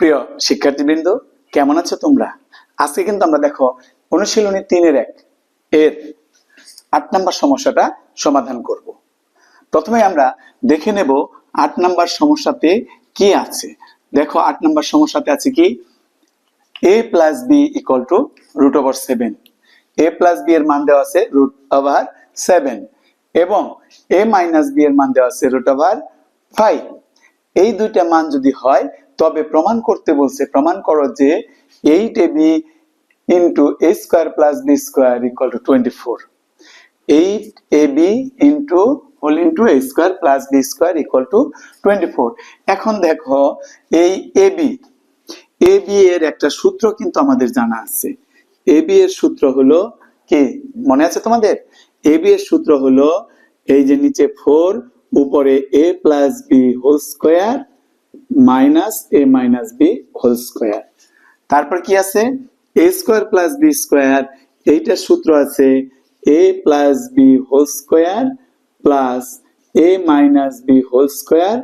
প্রিয় শিক্ষার্থীবৃন্দ, কেমন আছো তোমরা? আজকে কিন্তু আমরা দেখো অনুশীলনী তিনের এক। এর আট নাম্বার সমস্যাটা সমাধান করব। প্রথমে আমরা দেখে নেব আট নাম্বার সমস্যাতে কি আছে। দেখো আট নাম্বার সমস্যাতে আছে কি? A plus B equal to root over seven A plus B এর মান দেওয়া আছে রুট ওভার সেভেন এবং এ মাইনাস বি এর মান দেওয়া আছে রুট ওভার ফাইভ এই দুইটা মান যদি হয় তবে প্রমাণ করতে বলছে, প্রমাণ করো যে eight a b into a square plus b square equal to twenty four eight a b into whole into a square plus b square equal to twenty four এখন দেখো, এই এ বি এ বি এর একটা সূত্র কিন্তু আমাদের জানা আছে। এ বি এর সূত্র হলো কি? মনে আছে তোমাদের? এ বি এর সূত্র হলো এই যে নিচে ফোর উপরে a plus b whole square minus a minus b whole square তারপর কি আছে? A square plus b square এইটার সূত্র আছে a plus b whole square plus a minus b whole square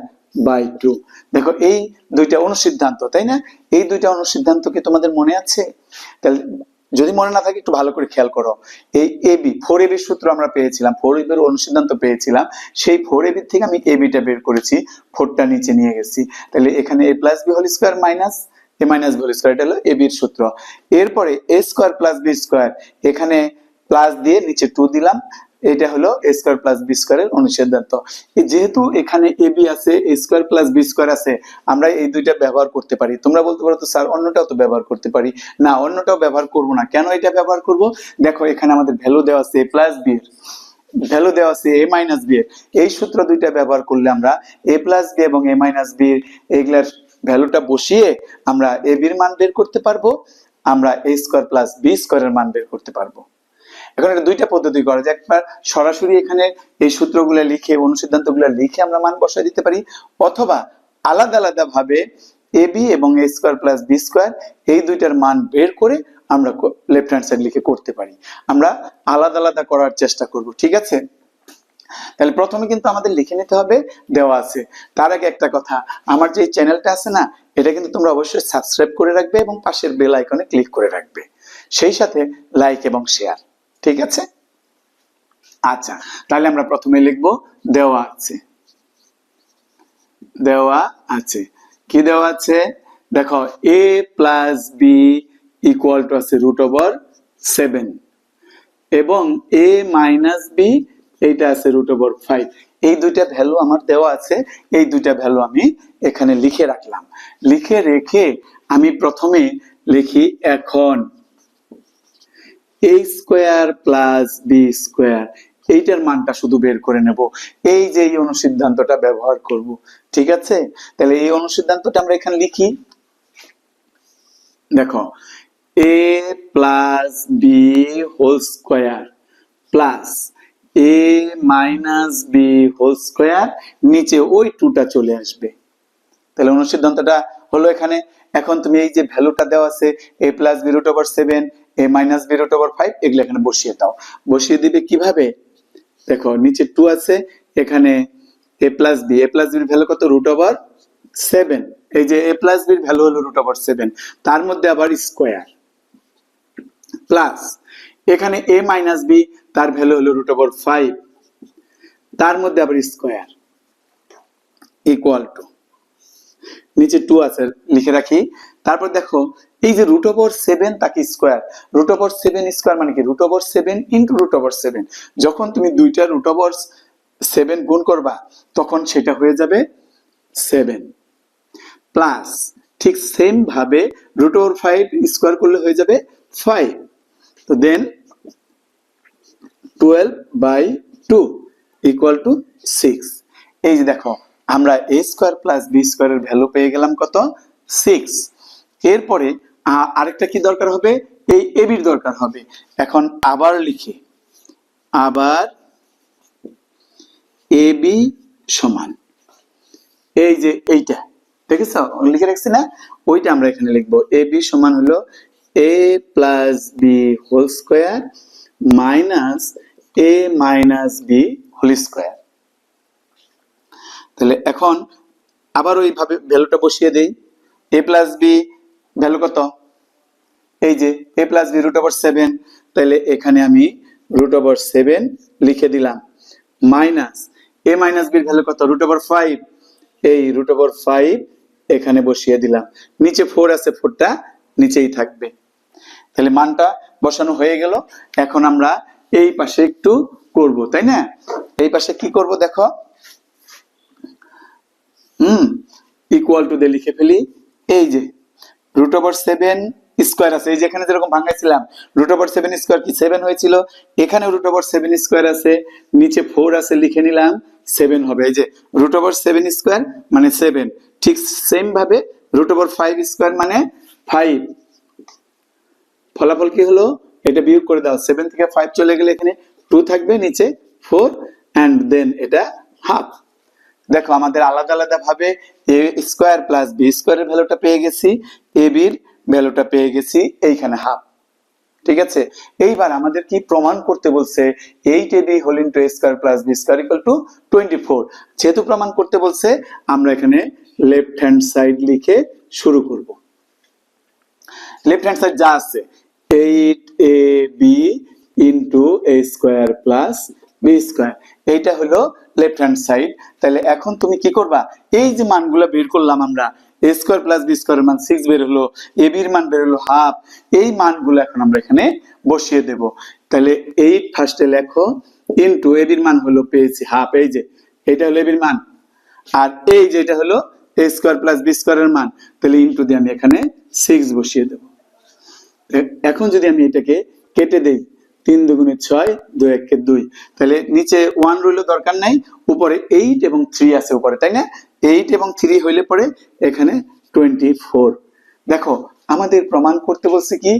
by two দেখো, এই দুইটা অনুসিদ্ধান্ত, তাই না? এই দুইটা অনুসিদ্ধান্ত কি তোমাদের মনে আছে? তাহলে যদি মনে না থাকে, একটু ভালো করে খেয়াল করো। এই এ বি ফোর এবির সূত্র আমরা পেয়েছিলাম ফোর এবির অনুসিদ্ধান্ত পেয়েছিলাম। সেই ফোর এবির থেকে আমি এ বিটা বের করেছি ফোরটা নিচে নিয়ে গেছি। তাহলে এখানে a plus b whole square minus a minus b whole square এটা হলো এ বির সূত্র। এরপরে a square plus b square এখানে প্লাস দিয়ে নিচে টু দিলাম। এটা হলো এ স্কোয়ার প্লাস বি স্কোয়ারের অনুসিদ্ধান্ত যেহেতু এখানে এ বি আছে a square plus b square আছে, আমরা এই দুইটা ব্যবহার করতে পারি। তোমরা বলতে পারো তো, স্যার, অন্যটাও তো ব্যবহার করতে পারি। না, অন্যটাও ব্যবহার করব না। কেন এটা ব্যবহার করব? দেখো, এখানে আমাদের ভ্যালু দেওয়া আছে এ প্লাস বি এর। ভ্যালু দেওয়া আছে এ মাইনাস বি এর। এই সূত্র দুইটা ব্যবহার করলে আমরা এ প্লাস বি এবং এ মাইনাস বি এগুলার ভ্যালুটা বসিয়ে আমরা এ বির মান বের করতে পারব, আমরা এ স্কোয়ার প্লাস বি স্কোয়ারের মান বের করতে পারব। এখন এটা দুইটা পদ্ধতি করা যায়। একবার সরাসরি এখানে এই সূত্রগুলো লিখে, অনুসিদ্ধান্তগুলো লিখে আমরা মান বসায় দিতে পারি, অথবা আলাদা আলাদা ভাবে এ বি এবং a square plus b square এই দুইটার মান বের করে আমরা লেফট হ্যান্ড সাইড লিখে করতে পারি। আমরা আলাদা আলাদা করার চেষ্টা করব, ঠিক আছে? তাহলে প্রথমে কিন্তু আমাদের লিখে নিতে হবে, দেওয়া আছে। তার আগে একটা কথা, আমার যে চ্যানেলটা আছে না, এটা কিন্তু তোমরা অবশ্যই সাবস্ক্রাইব করে রাখবে এবং পাশের বেল আইকনে ক্লিক করে রাখবে। সেই সাথে লাইক এবং শেয়ার ঠিক আছে? আচ্ছা তাহলে আমরা প্রথমে লিখব দেওয়া আছে। দেওয়া আছে। কি দেওয়া আছে? দেখো a plus b equal to আছে রুট ওভার সেভেন এবং এ মাইনাস বি এইটা আছে রুট ওভার ফাইভ এই দুইটা ভ্যালু আমার দেওয়া আছে, এই দুইটা ভ্যালু আমি এখানে লিখে রাখলাম। লিখে রেখে আমি প্রথমে লিখি এখন। এ স্কোয়ার এইটার মানটা শুধু বের করে নেব। এই যে এই অনুসিদ্ধান্তটা ব্যবহার করব, ঠিক আছে? তাহলে এই অনুসিদ্ধান্তটা আমরা এখানে লিখি। দেখো a plus b whole square plus a minus b whole square নিচে ওই টুটা চলে আসবে। তাহলে অনুসিদ্ধান্তটা হলো এখানে। এখন তুমি এই যে ভ্যালুটা দেওয়া আছে a plus b root over seven a minus b root over five এগুলো এখানে বসিয়ে দাও। বসিয়ে দিবে কীভাবে? দেখো, নিচে টু আছে, এখানে a plus b a plus বির ভ্যালু কত? রুট ওভার সেভেন এই যে এ প্লাস বির ভ্যালু হলো রুট ওভার সেভেন তার মধ্যে আবার স্কোয়ার প্লাস এখানে এ মাইনাস বি তার ভ্যালু হলো রুট ওভার ফাইভ তার মধ্যে আবার স্কোয়ার ইকুয়াল টু নিচে টু আছে, লিখে রাখি। তারপর দেখো, এই যে রুট ওভার সেভেন তাকে square root over seven square মানে কি? Root over seven into root over seven যখন তুমি দুইটা রুট ওভার সেভেন গুণ করবা, তখন সেটা হয়ে যাবে সেভেন প্লাস ঠিক সেম ভাবে রুট ওভার ফাইভ স্কোয়ার করলে হয়ে যাবে ফাইভ তো then twelve by two equal to six এই যে দেখো আমরা এ স্কোয়ার প্লাস বি স্কোয়ারের ভ্যালু পেয়ে গেলাম কত? সিক্স এরপরে আরেকটা কি দরকার হবে? এই এবির দরকার হবে। এখন আবার লিখি। আবার এ বি সমান। এই যে এইটা, দেখেছ? লিখে রাখছি না? ওইটা আমরা এখানে লিখব। এ বি সমান হলো a plus b whole square minus a minus b whole square তাহলে এখন আবার ওইভাবে ভ্যালুটা বসিয়ে দেই। এ প্লাস বি ভ্যালু কত? এই যে a plus b root over seven তাহলে এখানে আমি রুট ওভার সেভেন লিখে দিলাম। মাইনাস এ মাইনাস বির ভ্যালু কত? রুট ওভার ফাইভ এই রুট ওভার ফাইভ এখানে বসিয়ে দিলাম। নিচে ফোর আছে ফোরটা নিচেই থাকবে। তাহলে মানটা বসানো হয়ে গেল। এখন আমরা এই পাশে একটু করব, তাই না? এই পাশে কি করব দেখো? হুম ইকুয়াল টু দিয়ে লিখে ফেলি, এই যে রুট ওভার সেভেন স্কোয়ার আছে। এই যেখানে যেরকম ভাঙাইছিলাম রুট ওভার সেভেন স্কোয়ার কি সেভেন হয়েছিল? এখানে রুট ওভার সেভেন স্কোয়ার আছে, নিচে ফোর আছে, লিখে নিলাম সেভেন হবে। এই যে রুট ওভার সেভেন স্কোয়ার মানে সেভেন ঠিক সেম ভাবে রুট ওভার ফাইভ স্কোয়ার মানে ফাইভ ফলাফল কি হলো? এটা বিয়োগ করে দাও। সেভেন থেকে ফাইভ চলে গেলে এখানে টু থাকবে, নিচে ফোর অ্যান্ড দেন এটা হাফ দেখো, আমাদের আলাদা আলাদা ভাবে এ স্কোয়ার প্লাস বি স্কোয়ারের ভ্যালুটা পেয়ে গেছি এ বির ভ্যালুটা পেয়ে গেছি এইখানে হাফ ঠিক আছে? এইবার আমাদের কি প্রমাণ করতে বলছে eight a b whole into a square plus b square equal to twenty four যেহেতু প্রমাণ করতে বলছে, আমরা এখানে লেফট হ্যান্ড সাইড লিখে শুরু করব। লেফট হ্যান্ড সাইড যা আছে eight a b into a square plus b square এইটা হলো লেফট হ্যান্ড সাইড তাহলে এখন তুমি কি করবা? এই যে মানগুলো বের করলাম আমরা এ স্কোয়ার প্লাস বি স্কোয়ারের মান সিক্স বের হলো এ বির মান বের হলো হাফ এই মানগুলো এখন আমরা এখানে বসিয়ে দেব। তাহলে এইট ফার্স্টে লেখো ইন্টু এ বির মান হলো পেয়েছি হাফ এই যে। এটা হলো এ বির মান। আর এই যে এটা হলো এ স্কোয়ার প্লাস বি স্কোয়ারের মান। তাহলে ইন্টু দিয়ে আমি এখানে সিক্স বসিয়ে দেবো। এখন যদি আমি এটাকে কেটে দেই তিন দুগুণে ছয়, দুই একে দুই। তাহলে নিচে ওয়ান রইল দরকার নাই, উপরে এইট এবং থ্রি আছে উপরে, তাই না? এইট এবং থ্রি হইলে পরে এখানে টোয়েন্টি ফোর দেখো, আমাদের প্রমাণ করতে বলছে কি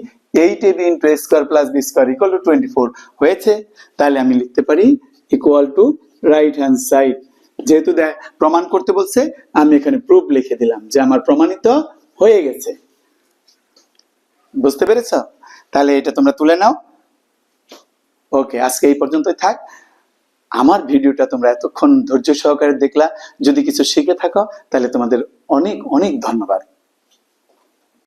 eight a b into square plus b square equal to twenty four হয়েছে? তাহলে আমি লিখতে পারি equal to right hand side যেহেতু প্রমাণ করতে বলছে, আমি এখানে প্রুফ লিখে দিলাম যে আমার প্রমাণিত হয়ে গেছে। বুঝতে পেরেছ? তাহলে এটা তোমরা তুলে নাও। ওকে, আজকে এই পর্যন্তই থাক। আমার ভিডিওটা তোমরা এতক্ষণ ধৈর্য সহকারে দেখলা। যদি কিছু শিখে থাকো, তাহলে তোমাদের অনেক অনেক ধন্যবাদ।